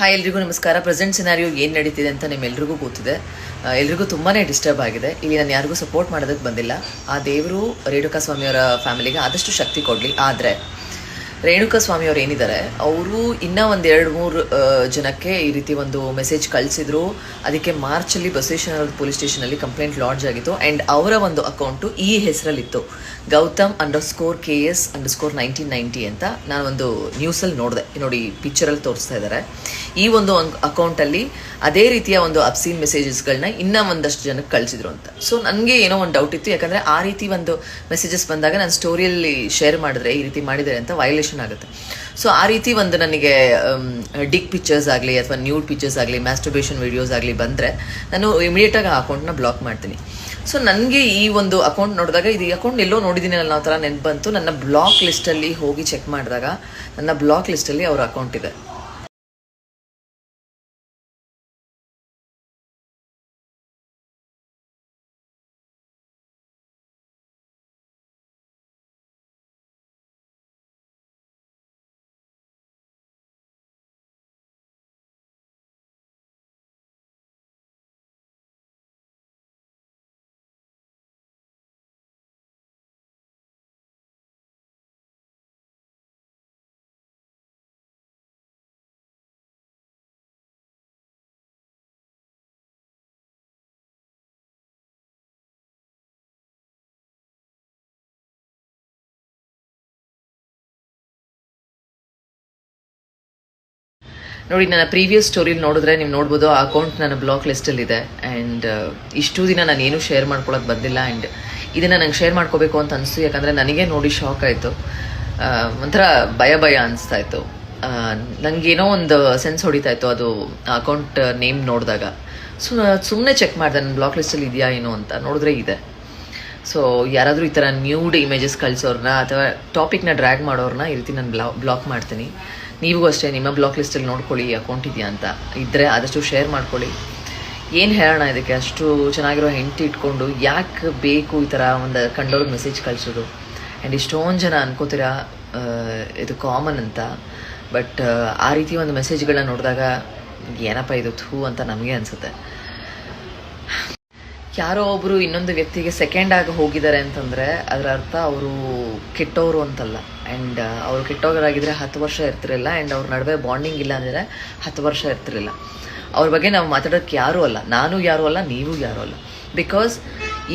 Hi, ಎಲ್ರಿಗೂ ನಮಸ್ಕಾರ. Present scenario ಏನು ನಡೀತಿದೆ ಅಂತ ನಿಮ್ಮೆಲ್ರಿಗೂ ಗೊತ್ತಿದೆ. ಎಲ್ರಿಗೂ ತುಂಬಾ ಡಿಸ್ಟರ್ಬ್ ಆಗಿದೆ. ಇಲ್ಲಿ ನಾನು ಯಾರಿಗೂ ಸಪೋರ್ಟ್ ಮಾಡೋದಕ್ಕೆ ಬಂದಿಲ್ಲ. ಆ ದೇವರು ರೇಣುಕಾ ಸ್ವಾಮಿಯವರ ಫ್ಯಾಮಿಲಿಗೆ ಆದಷ್ಟು ಶಕ್ತಿ ಕೊಡಲಿ. ಆದರೆ, ರೇಣುಕಾ ಸ್ವಾಮಿಯವ್ರು ಏನಿದ್ದಾರೆ ಅವರು ಇನ್ನೂ ಒಂದು ಎರಡು ಮೂರು ಜನಕ್ಕೆ ಈ ರೀತಿ ಒಂದು ಮೆಸೇಜ್ ಕಳಿಸಿದ್ರು. ಅದಕ್ಕೆ ಮಾರ್ಚಲ್ಲಿ ಬಸವೇಶ್ವರ ಪೊಲೀಸ್ ಸ್ಟೇಷನಲ್ಲಿ ಕಂಪ್ಲೇಂಟ್ ಲಾಡ್ಜ್ ಆಗಿತ್ತು. ಆ್ಯಂಡ್ ಅವರ ಒಂದು ಅಕೌಂಟು ಈ ಹೆಸರಲ್ಲಿತ್ತು. Gautham underscore K S underscore nineteen ninety ಅಂತ ನಾನು ಒಂದು ನ್ಯೂಸಲ್ಲಿ ನೋಡಿದೆ. ನೋಡಿ ಪಿಕ್ಚರಲ್ಲಿ ತೋರಿಸ್ತಾ ಇದ್ದಾರೆ ಈ ಒಂದು ಅಕೌಂಟಲ್ಲಿ ಅದೇ ರೀತಿಯ ಒಂದು ಅಬ್ಸೀನ್ ಮೆಸೇಜಸ್ಗಳನ್ನ ಇನ್ನೂ ಒಂದಷ್ಟು ಜನಕ್ಕೆ ಕಳಿಸಿದ್ರು ಅಂತ. ಸೊ ನನಗೆ ಏನೋ ಒಂದು ಡೌಟ್ ಇತ್ತು. ಯಾಕಂದರೆ ಆ ರೀತಿ ಒಂದು ಮೆಸೇಜಸ್ ಬಂದಾಗ ನಾನು ಸ್ಟೋರಿಯಲ್ಲಿ ಶೇರ್ ಮಾಡಿದ್ರೆ ಈ ರೀತಿ ಮಾಡಿದರೆ ಅಂತ ವೈಲೇಷನ್ ಆಗುತ್ತೆ. ಸೊ ಆ ರೀತಿ ಒಂದು ನನಗೆ ಡಿಕ್ ಪಿಕ್ಚರ್ಸ್ ಆಗಲಿ ಅಥವಾ ನ್ಯೂಡ್ ಪಿಕ್ಚರ್ಸ್ ಆಗಲಿ ಮ್ಯಾಸ್ಟರ್ಬೇಷನ್ ವಿಡಿಯೋಸ್ ಆಗಲಿ ಬಂದರೆ ನಾನು ಇಮಿಡಿಯೇಟಾಗಿ ಆ ಅಕೌಂಟ್ನ ಬ್ಲಾಕ್ ಮಾಡ್ತೀನಿ. ಸೊ ನನಗೆ ಈ ಒಂದು ಅಕೌಂಟ್ ನೋಡಿದಾಗ ಇದು ಅಕೌಂಟ್ ಎಲ್ಲೋ ನೋಡಿದ್ದೀನಿ ಅನ್ನೋ ಥರ ನೆನಪು ಬಂತು ನನ್ನ ಬ್ಲಾಕ್ ಲಿಸ್ಟಲ್ಲಿ ಹೋಗಿ ಚೆಕ್ ಮಾಡಿದಾಗ ನನ್ನ ಬ್ಲಾಕ್ ಲಿಸ್ಟಲ್ಲಿ ಅವ್ರ ಅಕೌಂಟ್ ಇದೆ. ನೋಡಿ, ನನ್ನ ಪ್ರೀವಿಯಸ್ ಸ್ಟೋರಿಲಿ ನೋಡಿದ್ರೆ ನೀವು ನೋಡ್ಬೋದು, ಆ ಅಕೌಂಟ್ ನನ್ನ ಬ್ಲಾಕ್ ಲಿಸ್ಟಲ್ಲಿದೆ ಆ್ಯಂಡ್ ಇಷ್ಟು ದಿನ ನಾನು ಏನೂ ಶೇರ್ ಮಾಡ್ಕೊಳಕ್ಕೆ ಬಂದಿಲ್ಲ. ಆ್ಯಂಡ್ ಇದನ್ನು ನಂಗೆ ಶೇರ್ ಮಾಡ್ಕೋಬೇಕು ಅಂತ ಅನಿಸ್ತು. ಯಾಕಂದರೆ ನನಗೆ ನೋಡಿ ಶಾಕ್ ಆಯಿತು. ಒಂಥರ ಭಯ ಭಯ ಅನಿಸ್ತಾ ಇತ್ತು. ನನಗೇನೋ ಒಂದು ಸೆನ್ಸ್ ಹೊಡಿತಾ ಇತ್ತು ಅದು ಅಕೌಂಟ್ ನೇಮ್ ನೋಡಿದಾಗ. ಸೊ ಸುಮ್ಮನೆ ಚೆಕ್ ಮಾಡಿದೆ, ನನ್ನ ಬ್ಲಾಕ್ ಲಿಸ್ಟಲ್ಲಿ ಇದೆಯಾ ಏನೋ ಅಂತ. ನೋಡಿದ್ರೆ ಇದೆ. ಸೊ ಯಾರಾದರೂ ಈ ಥರ ನ್ಯೂಡ್ ಇಮೇಜಸ್ ಕಳಿಸೋರನ್ನ ಅಥವಾ ಟಾಪಿಕ್ನ ಡ್ರ್ಯಾಗ್ ಮಾಡೋರ್ನ ಈ ರೀತಿ ನಾನು ಬ್ಲಾ ಬ್ಲಾಕ್ ಮಾಡ್ತೀನಿ. ನೀವಿಗೂ ಅಷ್ಟೇ, ನಿಮ್ಮ ಬ್ಲಾಕ್ ಲಿಸ್ಟಲ್ಲಿ ನೋಡ್ಕೊಳ್ಳಿ ಅಕೌಂಟ್ ಇದೆಯಾ ಅಂತ. ಇದ್ದರೆ ಆದಷ್ಟು ಶೇರ್ ಮಾಡ್ಕೊಳ್ಳಿ. ಏನು ಹೇಳೋಣ ಇದಕ್ಕೆ? ಅಷ್ಟು ಚೆನ್ನಾಗಿರೋ ಹೆಂಡತಿ ಇಟ್ಕೊಂಡು ಯಾಕೆ ಬೇಕು ಈ ಥರ ಒಂದು ಕಂಡವ್ರಿಗೆ ಮೆಸೇಜ್ ಕಳಿಸೋದು? ಆ್ಯಂಡ್ ಇಷ್ಟೊಂದು ಜನ ಅನ್ಕೋತೀರಾ ಇದು ಕಾಮನ್ ಅಂತ. ಬಟ್ ಆ ರೀತಿ ಒಂದು ಮೆಸೇಜ್ಗಳನ್ನ ನೋಡಿದಾಗ ಏನಪ್ಪ ಇದು ಥೂ ಅಂತ ನಮಗೆ ಅನಿಸುತ್ತೆ. ಯಾರೋ ಒಬ್ಬರು ಇನ್ನೊಂದು ವ್ಯಕ್ತಿಗೆ ಸೆಕೆಂಡ್ ಆಗಿ ಹೋಗಿದ್ದಾರೆ ಅಂತಂದರೆ, ಅದರ ಅರ್ಥ ಅವರು ಕೆಟ್ಟವರು ಅಂತಲ್ಲ. ಆ್ಯಂಡ್ ಅವರು ಕೆಟ್ಟೋಗರಾಗಿದ್ದರೆ ಹತ್ತು ವರ್ಷ ಇರ್ತಿರಲಿಲ್ಲ. ಆ್ಯಂಡ್ ಅವ್ರ ನಡುವೆ ಬಾಂಡಿಂಗ್ ಇಲ್ಲ ಅಂದರೆ ಹತ್ತು ವರ್ಷ ಇರ್ತಿರಲಿಲ್ಲ. ಅವ್ರ ಬಗ್ಗೆ ನಾವು ಮಾತಾಡೋಕ್ಕೆ ಯಾರೂ ಅಲ್ಲ. ನಾನು ಯಾರೂ ಅಲ್ಲ, ನೀವು ಯಾರೂ ಅಲ್ಲ. ಬಿಕಾಸ್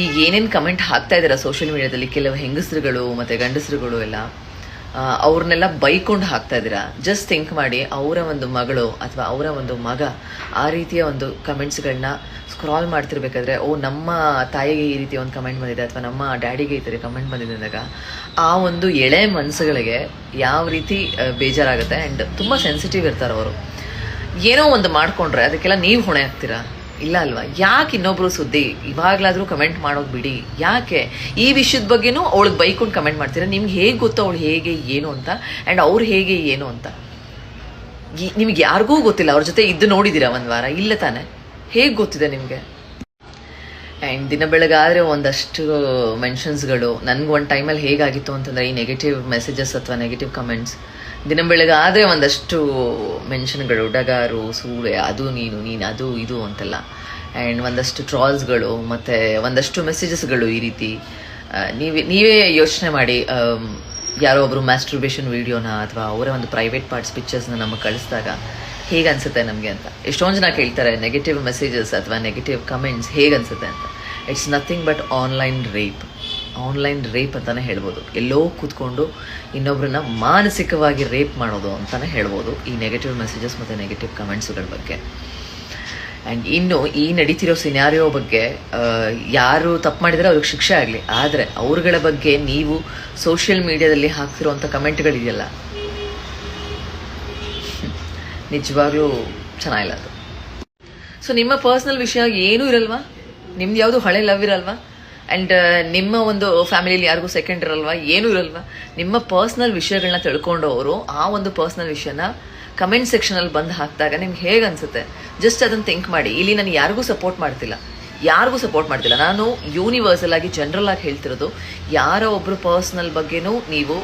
ಈಗ ಏನೇನು ಕಮೆಂಟ್ ಹಾಕ್ತಾ ಇದ್ದೀರಾ ಸೋಷಿಯಲ್ ಮೀಡಿಯಾದಲ್ಲಿ ಕೆಲವು ಹೆಂಗಸರುಗಳು ಮತ್ತು ಗಂಡಸರುಗಳು ಎಲ್ಲ. ಅವ್ರನ್ನೆಲ್ಲ ಬೈಕೊಂಡು ಹಾಕ್ತಾ ಇದ್ದೀರಾ? ಜಸ್ಟ್ ಥಿಂಕ್ ಮಾಡಿ, ಅವರ ಒಂದು ಮಗಳು ಅಥವಾ ಅವರ ಒಂದು ಮಗ ಆ ರೀತಿಯ ಒಂದು ಕಮೆಂಟ್ಸ್ಗಳನ್ನ ಸ್ಕ್ರಾಲ್ ಮಾಡ್ತಿರ್ಬೇಕಾದ್ರೆ, ಓ, ನಮ್ಮ ತಾಯಿಗೆ ಈ ರೀತಿ ಒಂದು ಕಮೆಂಟ್ ಬಂದಿದೆ ಅಥವಾ ನಮ್ಮ ಡ್ಯಾಡಿಗೆ ಈ ಥರ ಕಮೆಂಟ್ ಬಂದಿದೆ ಅಂದಾಗ, ಆ ಒಂದು ಎಳೆ ಮನಸ್ಸುಗಳಿಗೆ ಯಾವ ರೀತಿ ಬೇಜಾರಾಗುತ್ತೆ ಆ್ಯಂಡ್ ತುಂಬ ಸೆನ್ಸಿಟಿವ್ ಇರ್ತಾರೆ ಅವರು. ಏನೋ ಒಂದು ಮಾಡಿಕೊಂಡ್ರೆ ಅದಕ್ಕೆಲ್ಲ ನೀವು ಹೊಣೆ ಆಗ್ತೀರಾ ಇಲ್ಲ ಅಲ್ವಾ? ಯಾಕೆ ಇನ್ನೊಬ್ರು ಸುದ್ದಿ ಇವಾಗ್ಲಾದ್ರೂ ಕಮೆಂಟ್ ಮಾಡೋದು ಬಿಡಿ. ಯಾಕೆ? ಈ ವಿಷಯದ ಬಗ್ಗೆನೂ ಅವಳಿಗೆ ಬೈಕೊಂಡು ಕಮೆಂಟ್ ಮಾಡ್ತೀರಾ? ನಿಮ್ಗೆ ಹೇಗೆ ಗೊತ್ತು ಅವಳು ಹೇಗೆ, ಏನು ಅಂತ? ಆ್ಯಂಡ್ ಅವ್ರು ಹೇಗೆ, ಏನು ಅಂತ? ನಿಮ್ಗೆ ಯಾರಿಗೂ ಗೊತ್ತಿಲ್ಲ. ಅವ್ರ ಜೊತೆ ಇದ್ದು ನೋಡಿದ್ದೀರಾ ಒಂದು ವಾರ? ಇಲ್ಲ ತಾನೆ. ಹೇಗೆ ಗೊತ್ತಿದೆ ನಿಮಗೆ? ಆ್ಯಂಡ್ ದಿನ ಬೆಳಗಾದರೆ ಒಂದಷ್ಟು ಮೆನ್ಷನ್ಸ್ಗಳು ನನಗೆ ಒಂದು ಟೈಮಲ್ಲಿ ಹೇಗಾಗಿತ್ತು ಅಂತಂದರೆ ಈ ನೆಗೆಟಿವ್ ಮೆಸೇಜಸ್ ಅಥವಾ ನೆಗೆಟಿವ್ ಕಮೆಂಟ್ಸ್ ದಿನ ಬೆಳಗಾದರೆ ಒಂದಷ್ಟು ಮೆನ್ಷನ್ಗಳು ಡಗಾರು ಸೂಳೆ, ಅದು ನೀನು ನೀನು, ಅದು, ಇದು ಅಂತೆಲ್ಲ. ಆ್ಯಂಡ್ ಒಂದಷ್ಟು ಟ್ರಾಲ್ಸ್ಗಳು ಮತ್ತು ಒಂದಷ್ಟು ಮೆಸೇಜಸ್ಗಳು ಈ ರೀತಿ. ನೀವೇ ನೀವೇ ಯೋಚನೆ ಮಾಡಿ ಯಾರೋ ಒಬ್ಬರು ಮ್ಯಾಸ್ಟ್ರಬೇಷನ್ ವೀಡಿಯೋನ ಅಥವಾ ಅವರ ಒಂದು ಪ್ರೈವೇಟ್ ಪಾರ್ಟ್ಸ್ ಪಿಕ್ಚರ್ಸ್ನ ನಮಗೆ ಕಳಿಸಿದಾಗ ಹೇಗೆ ಅನಿಸುತ್ತೆ ನಮಗೆ ಅಂತ. ಎಷ್ಟೊಂದು ಜನ ಕೇಳ್ತಾರೆ ನೆಗೆಟಿವ್ ಮೆಸೇಜಸ್ ಅಥವಾ ನೆಗೆಟಿವ್ ಕಮೆಂಟ್ಸ್ ಹೇಗೆ ಅನ್ಸುತ್ತೆ ಅಂತ. It's nothing but online rape online rape ಅಂತಾನೆ ಹೇಳ್ಬೋದು. ಎಲ್ಲೋ ಕೂತ್ಕೊಂಡು ಇನ್ನೊಬ್ಬರನ್ನ ಮಾನಸಿಕವಾಗಿ ರೇಪ್ ಮಾಡೋದು ಅಂತಾನೆ ಹೇಳ್ಬೋದು. ಈ ನೆಗೆಟಿವ್ ಮೆಸೇಜಸ್ ಮತ್ತು ನೆಗೆಟಿವ್ ಕಮೆಂಟ್ಸ್ಗಳ ಬಗ್ಗೆ. ಆ್ಯಂಡ್ ಇನ್ನು ಈ ನಡೀತಿರೋ ಸಿನಾರಿಯೋ ಬಗ್ಗೆ ಯಾರು ತಪ್ಪು ಮಾಡಿದರೆ ಅವ್ರಿಗೆ ಶಿಕ್ಷೆ ಆಗಲಿ. ಆದರೆ ಅವ್ರಗಳ ಬಗ್ಗೆ ನೀವು ಸೋಷಿಯಲ್ ಮೀಡಿಯಾದಲ್ಲಿ ಹಾಕ್ತಿರೋವಂಥ ಕಮೆಂಟ್ಗಳಿದೆಯಲ್ಲ ನಿಜವಾಗ್ಲೂ ಚೆನ್ನಾಗಿಲ್ಲ ಅದು. ಸೊ ನಿಮ್ಮ ಪರ್ಸ್ನಲ್ ವಿಷಯ ಏನೂ ಇರಲ್ವಾ? ನಿಮ್ದು ಯಾವುದು ಹಳೆ ಲವ್ ಇರಲ್ವಾ? ಆ್ಯಂಡ್ ನಿಮ್ಮ ಒಂದು ಫ್ಯಾಮಿಲಿಯಲ್ಲಿ ಯಾರಿಗೂ ಸೆಕೆಂಡ್ ಇರಲ್ವಾ? ಏನೂ ಇರಲ್ವಾ? ನಿಮ್ಮ ಪರ್ಸ್ನಲ್ ವಿಷಯಗಳನ್ನ ತಿಳ್ಕೊಂಡವರು ಆ ಒಂದು ಪರ್ಸ್ನಲ್ ವಿಷಯನ ಕಮೆಂಟ್ ಸೆಕ್ಷನಲ್ಲಿ ಬಂದು ಹಾಕಿದಾಗ ನಿಮ್ಗೆ ಹೇಗೆ ಅನಿಸುತ್ತೆ? ಜಸ್ಟ್ ಅದನ್ನು ಥಿಂಕ್ ಮಾಡಿ. ಇಲ್ಲಿ ನಾನು ಯಾರಿಗೂ ಸಪೋರ್ಟ್ ಮಾಡ್ತಿಲ್ಲ. ಯಾರಿಗೂ ಸಪೋರ್ಟ್ ಮಾಡ್ತಿಲ್ಲ. ನಾನು ಯೂನಿವರ್ಸಲ್ ಆಗಿ ಜನರಲ್ ಆಗಿ ಹೇಳ್ತಿರೋದು, ಯಾರೋ ಒಬ್ಬರು ಪರ್ಸ್ನಲ್ ಬಗ್ಗೆನೂ ನೀವು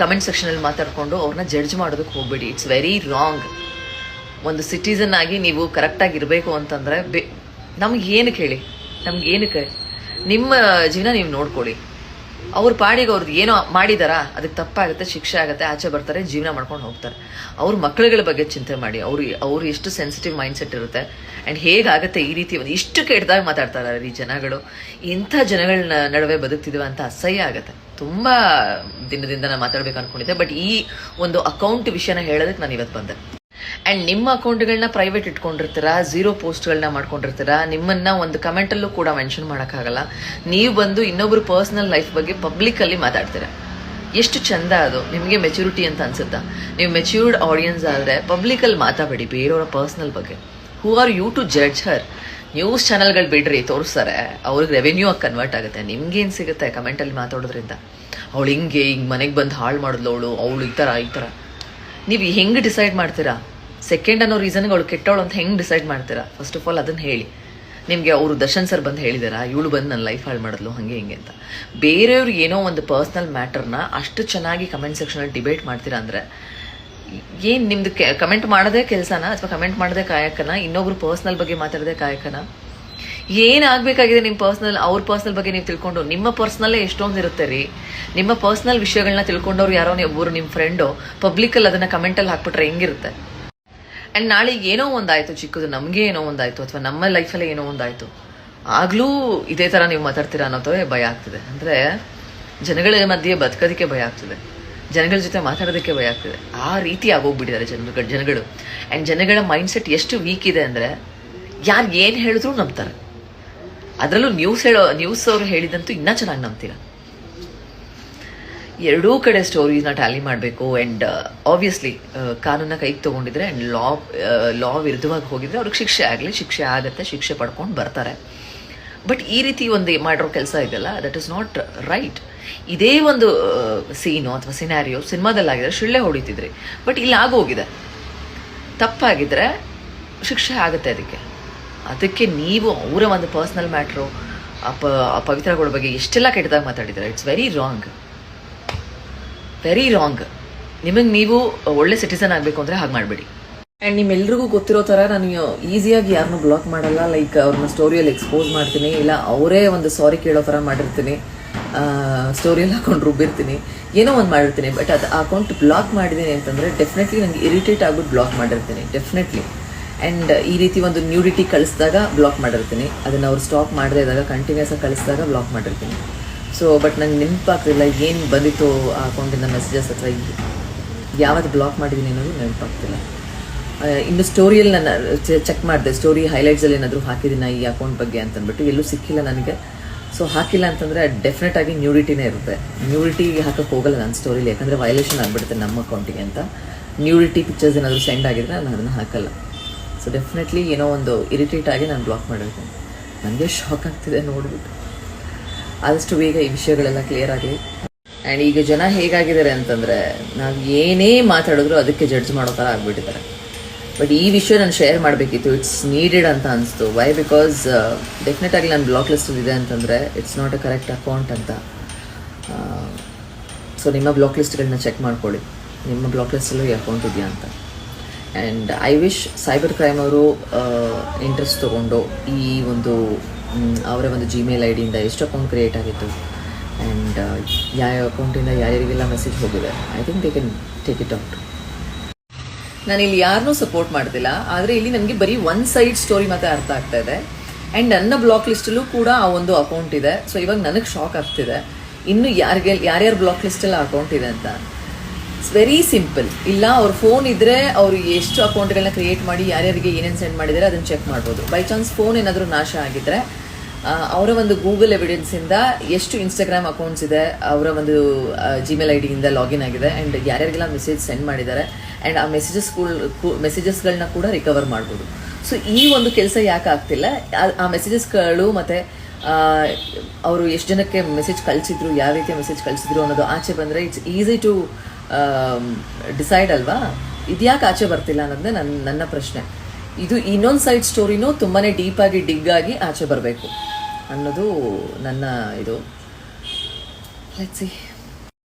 ಕಮೆಂಟ್ ಸೆಕ್ಷನಲ್ಲಿ ಮಾತಾಡಿಕೊಂಡು ಅವ್ರನ್ನ ಜಡ್ಜ್ ಮಾಡೋದಕ್ಕೆ ಹೋಗ್ಬೇಡಿ. ಇಟ್ಸ್ ವೆರಿ ರಾಂಗ್ ಒಂದು ಸಿಟಿಸನ್ ಆಗಿ ನೀವು ಕರೆಕ್ಟಾಗಿ ಇರಬೇಕು ಅಂತಂದರೆ ಬೆ ನಮ್ಗೆ ಏನಕ್ಕೆ ಹೇಳಿ ನಮ್ಗೆ ಏನಕ್ಕೆ ನಿಮ್ಮ ಜೀವನ ನೀವು ನೋಡ್ಕೊಳ್ಳಿ. ಅವ್ರ ಪಾಡಿಗೆ ಅವ್ರದ್ದು ಏನೋ ಮಾಡಿದಾರಾ, ಅದಕ್ಕೆ ತಪ್ಪಾಗುತ್ತೆ, ಶಿಕ್ಷೆ ಆಗುತ್ತೆ, ಆಚೆ ಬರ್ತಾರೆ, ಜೀವನ ಮಾಡ್ಕೊಂಡು ಹೋಗ್ತಾರೆ. ಅವ್ರ ಮಕ್ಕಳುಗಳ ಬಗ್ಗೆ ಚಿಂತೆ ಮಾಡಿ. ಅವ್ರು ಅವ್ರು ಎಷ್ಟು ಸೆನ್ಸಿಟಿವ್ ಮೈಂಡ್ ಸೆಟ್ ಇರುತ್ತೆ. ಆ್ಯಂಡ್ ಹೇಗಾಗುತ್ತೆ ಈ ರೀತಿ ಒಂದು ಇಷ್ಟು ಕೆಟ್ಟದಾಗ ಮಾತಾಡ್ತಾರೆ ಈ ಜನಗಳು. ಇಂಥ ಜನಗಳನ್ನ ನಡುವೆ ಬದುಕ್ತಿದ್ವಿ ಅಂತ ಅಸಹ್ಯ ಆಗುತ್ತೆ. ತುಂಬ ದಿನದಿಂದ ನಾನು ಮಾತಾಡ್ಬೇಕು ಅನ್ಕೊಂಡಿದ್ದೆ. ಬಟ್ ಈ ಒಂದು ಅಕೌಂಟ್ ವಿಷಯನ ಹೇಳೋದಕ್ಕೆ ನಾನು ಇವತ್ತು ಬಂದೆ. ಆ್ಯಂಡ್ ನಿಮ್ಮ ಅಕೌಂಟ್ಗಳನ್ನ ಪ್ರೈವೇಟ್ ಇಟ್ಕೊಂಡಿರ್ತೀರಾ? ಝೀರೋ ಪೋಸ್ಟ್ಗಳನ್ನ ಮಾಡ್ಕೊಂಡಿರ್ತೀರಾ? ನಿಮ್ಮನ್ನ ಒಂದು ಕಮೆಂಟಲ್ಲೂ ಕೂಡ ಮೆನ್ಷನ್ ಮಾಡೋಕ್ಕಾಗಲ್ಲ. ನೀವು ಬಂದು ಇನ್ನೊಬ್ರು ಪರ್ಸ್ನಲ್ ಲೈಫ್ ಬಗ್ಗೆ ಪಬ್ಲಿಕಲ್ಲಿ ಮಾತಾಡ್ತೀರಾ? ಎಷ್ಟು ಚಂದ ಅದು. ನಿಮಗೆ ಮೆಚ್ಯೂರಿಟಿ ಅಂತ ಅನ್ಸುತ್ತಾ? ನೀವು ಮೆಚ್ಯೂರ್ಡ್ ಆಡಿಯನ್ಸ್ ಆದರೆ ಪಬ್ಲಿಕಲ್ಲಿ ಮಾತಾಡಬೇಡಿ ಬೇರೆಯವರ ಪರ್ಸ್ನಲ್ ಬಗ್ಗೆ. Who are you to judge her news ಚಾನಲ್ಗಳು ಬಿಡ್ರಿ, ತೋರಿಸ್ತಾರೆ. ಅವ್ರಿಗೆ ರೆವೆನ್ಯೂ ಆಗಿ ಕನ್ವರ್ಟ್ ಆಗುತ್ತೆ. ನಿಮ್ಗೇನು ಸಿಗುತ್ತೆ ಕಮೆಂಟಲ್ಲಿ ಮಾತಾಡೋದ್ರಿಂದ? ಅವಳು ಹಿಂಗೆ ಹಿಂಗೆ ಮನೆಗೆ ಬಂದು ಹಾಳು ಮಾಡಿದ್ಲು ಅವಳು ಅವಳು ಈ ಥರ ಈ ಥರ ನೀವು ಹೆಂಗೆ ಡಿಸೈಡ್ ಮಾಡ್ತೀರಾ? ಸೆಕೆಂಡ್ ಅನ್ನೋ ರೀಸನ್ಗೆ ಅವಳು ಕೆಟ್ಟವಳು ಅಂತ ಹೆಂಗೆ ಡಿಸೈಡ್ ಮಾಡ್ತೀರಾ? ಫಸ್ಟ್ ಆಫ್ ಆಲ್ ಅದನ್ನು ಹೇಳಿ. ನಿಮಗೆ ಅವರು ದರ್ಶನ್ ಸರ್ ಬಂದು ಹೇಳಿದಾರ? ಇವಳು ಬಂದು ನನ್ನ ಲೈಫ್ ಹಾಳು ಮಾಡಿದ್ಲು, ಹಾಗೆ ಹಿಂಗೆ ಅಂತ. ಬೇರೆಯವ್ರು ಏನೋ ಒಂದು ಪರ್ಸ್ನಲ್ ಮ್ಯಾಟರ್ನ ಅಷ್ಟು ಚೆನ್ನಾಗಿ ಕಮೆಂಟ್ ಸೆಕ್ಷನಲ್ಲಿ ಡಿಬೇಟ್ ಮಾಡ್ತೀರಾ ಅಂದರೆ, ಏನು ನಿಮ್ದು ಕಮೆಂಟ್ ಮಾಡೋದೇ ಕೆಲಸನ? ಅಥವಾ ಕಮೆಂಟ್ ಮಾಡೋದೇ ಕಾಯಕನ? ಇನ್ನೊಬ್ರು ಪರ್ಸ್ನಲ್ ಬಗ್ಗೆ ಮಾತಾಡೋದೇ ಕಾಯಕನ? ಏನಾಗಬೇಕಾಗಿದೆ ನಿಮ್ಮ ಪರ್ಸ್ನಲ್ ಅವ್ರ ಪರ್ಸ್ನಲ್ ಬಗ್ಗೆ ನೀವು ತಿಳ್ಕೊಂಡು? ನಿಮ್ಮ ಪರ್ಸ್ನಲ್ಲೇ ಎಷ್ಟೊಂದು ಇರುತ್ತೆ ರೀ? ನಿಮ್ಮ ಪರ್ಸ್ನಲ್ ವಿಷಯಗಳನ್ನ ತಿಳ್ಕೊಂಡವ್ರು ಯಾರೋ ಒಬ್ಬರು ನಿಮ್ಮ ಫ್ರೆಂಡು ಪಬ್ಲಿಕಲ್ಲಿ ಅದನ್ನು ಕಮೆಂಟಲ್ಲಿ ಹಾಕ್ಬಿಟ್ರೆ ಹೆಂಗಿರುತ್ತೆ? ಆ್ಯಂಡ್ ನಾಳೆ ಏನೋ ಒಂದಾಯಿತು, ಚಿಕ್ಕದು ನಮಗೆ ಏನೋ ಒಂದಾಯಿತು, ಅಥವಾ ನಮ್ಮ ಲೈಫಲ್ಲೇ ಏನೋ ಒಂದಾಯಿತು. ಆಗಲೂ ಇದೇ ಥರ ನೀವು ಮಾತಾಡ್ತೀರಾ ಅನ್ನೋದೇ ಭಯ ಆಗ್ತಿದೆ. ಅಂದರೆ ಜನಗಳ ಮಧ್ಯೆ ಬದುಕೋದಕ್ಕೆ ಭಯ ಆಗ್ತಿದೆ. ಜನಗಳ ಜೊತೆ ಮಾತಾಡೋದಕ್ಕೆ ಭಯ ಆಗ್ತಿದೆ. ಆ ರೀತಿ ಆಗೋಗ್ಬಿಟ್ಟಿದ್ದಾರೆ ಜನಗಳು ಜನಗಳು. ಆ್ಯಂಡ್ ಜನಗಳ ಮೈಂಡ್ಸೆಟ್ ಎಷ್ಟು ವೀಕ್ ಇದೆ ಅಂದರೆ, ಯಾರು ಏನು ಹೇಳಿದ್ರು ನಂಬ್ತಾರೆ. ಅದರಲ್ಲೂ ನ್ಯೂಸ್ ಹೇಳೋ ನ್ಯೂಸ್ ಅವರು ಹೇಳಿದಂತೂ ಇನ್ನೂ ಚೆನ್ನಾಗಿ ನಂಬ್ತೀರಾ. ಎರಡೂ ಕಡೆ ಸ್ಟೋರೀಸ್ನ ಟ್ಯಾಲಿ ಮಾಡಬೇಕು ಆ್ಯಂಡ್ ಆಬ್ವಿಯಸ್ಲಿ ಕಾನೂನ ಕೈಗೆ ತೊಗೊಂಡಿದ್ರೆ ಆ್ಯಂಡ್ ಲಾ ಲಾ ವಿರುದ್ಧವಾಗಿ ಹೋಗಿದ್ರೆ ಅವ್ರಿಗೆ ಶಿಕ್ಷೆ ಆಗಲಿ, ಶಿಕ್ಷೆ ಆಗುತ್ತೆ, ಶಿಕ್ಷೆ ಪಡ್ಕೊಂಡು ಬರ್ತಾರೆ. ಬಟ್ ಈ ರೀತಿ ಒಂದು ಮಾಡಿರೋ ಕೆಲಸ ಇದೆಯಲ್ಲ ದಟ್ ಇಸ್ ನಾಟ್ ರೈಟ್ ಇದೇ ಒಂದು ಸೀನು ಅಥವಾ ಸಿನಾರಿಯೋ ಸಿನಿಮಾದಲ್ಲಾಗಿದ್ರೆ ಶಿಳ್ಳೆ ಹೊಡಿತಿದ್ರಿ. ಬಟ್ ಇಲ್ಲಿ ಆಗೋಗಿದೆ. ತಪ್ಪಾಗಿದ್ರೆ ಶಿಕ್ಷೆ ಆಗುತ್ತೆ ಅದಕ್ಕೆ. ಅದಕ್ಕೆ ನೀವು ಅವರ ಒಂದು ಪರ್ಸ್ನಲ್ ಮ್ಯಾಟ್ರು ಅಪ ಪವಿತ್ರಗಳ ಬಗ್ಗೆ ಎಷ್ಟೆಲ್ಲ ಕೆಟ್ಟದಾಗಿ ಮಾತಾಡಿದ್ದಾರೆ? It's very wrong very wrong ನಿಮಗೆ ನೀವು ಒಳ್ಳೆ ಸಿಟಿಸನ್ ಆಗಬೇಕು ಅಂದರೆ ಹಾಗೆ ಮಾಡಬೇಡಿ. ಆ್ಯಂಡ್ ನಿಮ್ಮೆಲ್ಲರಿಗೂ ಗೊತ್ತಿರೋ ಥರ ನಾನು ಈಸಿಯಾಗಿ ಯಾರನ್ನೂ ಬ್ಲಾಕ್ ಮಾಡಲ್ಲ ಲೈಕ್ ಅವ್ರನ್ನ ಸ್ಟೋರಿಯಲ್ಲಿ ಎಕ್ಸ್ಪೋಸ್ ಮಾಡ್ತೀನಿ, ಇಲ್ಲ ಅವರೇ ಒಂದು ಸಾರಿ ಕೇಳೋ ಥರ ಮಾಡಿರ್ತೀನಿ ಸ್ಟೋರಿಯಲ್ಲಿ ಹಾಕೊಂಡು ರುಬ್ಬಿರ್ತೀನಿ, ಏನೋ ಒಂದು ಮಾಡಿರ್ತೀನಿ ಬಟ್ ಅದು ಅಕೌಂಟ್ ಬ್ಲಾಕ್ ಮಾಡಿದ್ದೀನಿ ಅಂತಂದರೆ ಡೆಫಿನೆಟ್ಲಿ ನನಗೆ ಇರಿಟೇಟ್ ಆಗ್ಬಿಟ್ಟು ಬ್ಲಾಕ್ ಮಾಡಿರ್ತೀನಿ ಡೆಫಿನೆಟ್ಲಿ ಆ್ಯಂಡ್ ಈ ರೀತಿ ಒಂದು ನ್ಯೂಡಿಟಿ ಕಳಿಸಿದಾಗ ಬ್ಲಾಕ್ ಮಾಡಿರ್ತೀನಿ, ಅದನ್ನು ಅವ್ರು ಸ್ಟಾಪ್ ಮಾಡದೇ ಇದ್ದಾಗ ಕಂಟಿನ್ಯೂಸ್ ಆಗಿ ಕಳಿಸಿದಾಗ ಬ್ಲಾಕ್ ಮಾಡಿರ್ತೀನಿ. ಸೊ ಬಟ್ ನಂಗೆ ನೆನಪಾಗ್ತಿಲ್ಲ ಏನು ಬಂದಿತ್ತು ಆ ಅಕೌಂಟಿಂದ ಮೆಸೇಜಸ್ ಅಥವಾ ಯಾವತ್ತು ಬ್ಲಾಕ್ ಮಾಡಿದ್ದೀನಿ ಅನ್ನೋದು ನೆನಪಾಗ್ತಿಲ್ಲ. ಇನ್ನು ಸ್ಟೋರಿಯಲ್ಲಿ ನಾನು ಚೆಕ್ ಮಾಡಿದೆ. ಸ್ಟೋರಿ ಹೈಲೈಟ್ಸಲ್ಲಿ ಏನಾದರೂ ಹಾಕಿದ್ದೀನ ಈ ಅಕೌಂಟ್ ಬಗ್ಗೆ ಅಂತಂದ್ಬಿಟ್ಟು. ಎಲ್ಲೂ ಸಿಕ್ಕಿಲ್ಲ ನನಗೆ. ಸೊ ಹಾಕಿಲ್ಲ ಅಂತಂದರೆ ಡೆಫಿನೆಟ್ ಆಗಿ ನ್ಯೂಡಿಟಿನೇ ಇರುತ್ತೆ. ನ್ಯೂಡಿಟಿ ಹಾಕಕ್ಕೆ ಹೋಗಲ್ಲ ನನ್ನ ಸ್ಟೋರಿಲಿ ಯಾಕಂದರೆ ವೈಲೇಷನ್ ಆಗಿಬಿಡುತ್ತೆ ನಮ್ಮ ಅಕೌಂಟಿಗೆ ಅಂತ. ನ್ಯೂಡಿಟಿ ಪಿಕ್ಚರ್ಸ್ ಏನಾದರೂ ಸೆಂಡ್ ಆಗಿದ್ರೆ ನಾನು ಅದನ್ನು ಹಾಕಲ್ಲ. ಸೊ ಡೆಫಿನೆಟ್ಲಿ ಏನೋ ಒಂದು ಇರಿಟೇಟ್ ಆಗಿ ನಾನು ಬ್ಲಾಕ್ ಮಾಡಿರ್ತೀನಿ. ನನಗೆ ಶಾಕ್ ಆಗ್ತಿದೆ ನೋಡಿಬಿಟ್ಟು. ಆದಷ್ಟು ಬೇಗ ಈ ವಿಷಯಗಳೆಲ್ಲ ಕ್ಲಿಯರ್ ಆಗಲಿ ಆ್ಯಂಡ್ ಈಗ ಜನ ಹೇಗಾಗಿದ್ದಾರೆ ಅಂತಂದರೆ, ನಾವು ಏನೇ ಮಾತಾಡಿದ್ರು ಅದಕ್ಕೆ ಜಡ್ಜ್ ಮಾಡೋ ಥರ ಆಗಿಬಿಟ್ಟಿದ್ದಾರೆ. ಬಟ್ ಈ ವಿಷಯ ನಾನು ಶೇರ್ ಮಾಡಬೇಕಿತ್ತು ಇಟ್ಸ್ ನೀಡೆಡ್ ಅಂತ ಅನಿಸ್ತು. ವೈ ಬಿಕಾಸ್ ಡೆಫಿನೆಟ್ ಆಗಿ ನಾನು ಬ್ಲಾಕ್ ಲಿಸ್ಟಲ್ಲಿ ಇದೆ ಅಂತಂದರೆ it's not a correct account ಅಂತ. ಸೊ ನಿಮ್ಮ ಬ್ಲಾಕ್ ಲಿಸ್ಟ್ಗಳನ್ನ ಚೆಕ್ ಮಾಡ್ಕೊಳ್ಳಿ. ನಿಮ್ಮ ಬ್ಲಾಕ್ ಲಿಸ್ಟಲ್ಲೂ ಈ ಅಕೌಂಟ್ ಇದೆಯಾ ಅಂತ. And I wish cyber crime ಅವರು ಇಂಟ್ರೆಸ್ಟ್ ತೊಗೊಂಡು ಈ ಒಂದು ಅವರ ಒಂದು ಜಿಮೇಲ್ ಐ ಡಿಯಿಂದ ಎಷ್ಟು ಅಕೌಂಟ್ ಕ್ರಿಯೇಟ್ ಆಗಿತ್ತು. ಆ್ಯಂಡ್ ಯಾವ ಅಕೌಂಟಿಂದ ಯಾರ್ಯಾರಿಗೆಲ್ಲ ಮೆಸೇಜ್ ಹೋಗಿದೆ. I think they can take it out ನಾನು ಇಲ್ಲಿ ಯಾರನ್ನೂ ಸಪೋರ್ಟ್ ಮಾಡ್ತಿಲ್ಲ. ಆದರೆ ಇಲ್ಲಿ ನನಗೆ ಬರೀ ಒನ್ ಸೈಡ್ ಸ್ಟೋರಿ ಮಾತ್ರ ಅರ್ಥ ಆಗ್ತಾ ಇದೆ. ಆ್ಯಂಡ್ ನನ್ನ ಬ್ಲಾಕ್ ಲಿಸ್ಟಲ್ಲೂ ಕೂಡ ಆ ಒಂದು ಅಕೌಂಟ್ ಇದೆ. ಸೊ ಇವಾಗ ನನಗೆ ಶಾಕ್ ಆಗ್ತಿದೆ. ಇನ್ನು ಯಾರಿಗೆ ಯಾರ್ಯಾರು ಬ್ಲಾಕ್ ಲಿಸ್ಟಲ್ಲಿ ಅಕೌಂಟ್ ಇದೆ ಅಂತ? ಇಟ್ಸ್ ವೆರಿ ಸಿಂಪಲ್ ಇಲ್ಲ ಅವ್ರ ಫೋನ್ ಇದ್ದರೆ ಅವರು ಎಷ್ಟು ಅಕೌಂಟ್ಗಳನ್ನ ಕ್ರಿಯೇಟ್ ಮಾಡಿ ಯಾರ್ಯಾರಿಗೆ ಏನೇನು ಸೆಂಡ್ ಮಾಡಿದರೆ ಅದನ್ನು ಚೆಕ್ ಮಾಡ್ಬೋದು. ಬೈ ಚಾನ್ಸ್ ಫೋನ್ ಏನಾದರೂ ನಾಶ ಆಗಿದ್ರೆ ಆ, ಅವರ ಒಂದು ಗೂಗಲ್ ಎವಿಡೆನ್ಸಿಂದ ಎಷ್ಟು ಇನ್ಸ್ಟಾಗ್ರಾಮ್ ಅಕೌಂಟ್ಸ್ ಇದೆ, ಅವರ ಒಂದು ಜಿಮೇಲ್ ಐ ಡಿಯಿಂದ ಲಾಗಿನ್ ಆಗಿದೆ ಆ್ಯಂಡ್ ಯಾರ್ಯಾರಿಗೆಲ್ಲ ಮೆಸೇಜ್ ಸೆಂಡ್ ಮಾಡಿದ್ದಾರೆ ಆ್ಯಂಡ್ ಆ ಮೆಸೇಜಸ್ ಮೆಸೇಜಸ್ಗಳನ್ನ ಕೂಡ ರಿಕವರ್ ಮಾಡ್ಬೋದು. ಸೊ ಈ ಒಂದು ಕೆಲಸ ಯಾಕೆ ಆಗ್ತಿಲ್ಲ? ಆ- ಮೆಸೇಜಸ್ಗಳು ಮತ್ತು ಅವರು ಎಷ್ಟು ಜನಕ್ಕೆ ಮೆಸೇಜ್ ಕಳಿಸಿದ್ರು, ಯಾವ ರೀತಿಯ ಮೆಸೇಜ್ ಕಳಿಸಿದ್ರು ಅನ್ನೋದು ಆಚೆ ಬಂದರೆ ಇಟ್ಸ್ ಈಸಿ ಟು ಡಿಸೈಡ್ ಅಲ್ವಾ? ಇದ್ಯಾಕೆ ಆಚೆ ಬರ್ತಿಲ್ಲ ಅನ್ನೋದೇ ನನ್ನ ನನ್ನ ಪ್ರಶ್ನೆ. ಇದು ಇನ್ನೊಂದು ಸೈಡ್ ಸ್ಟೋರಿನೂ ತುಂಬಾ ಡೀಪಾಗಿ ಡಿಗ್ ಆಗಿ ಆಚೆ ಬರಬೇಕು. ಅನ್ನೋದು ನನ್ನ ಇದು. ಲೆಟ್ಸಿ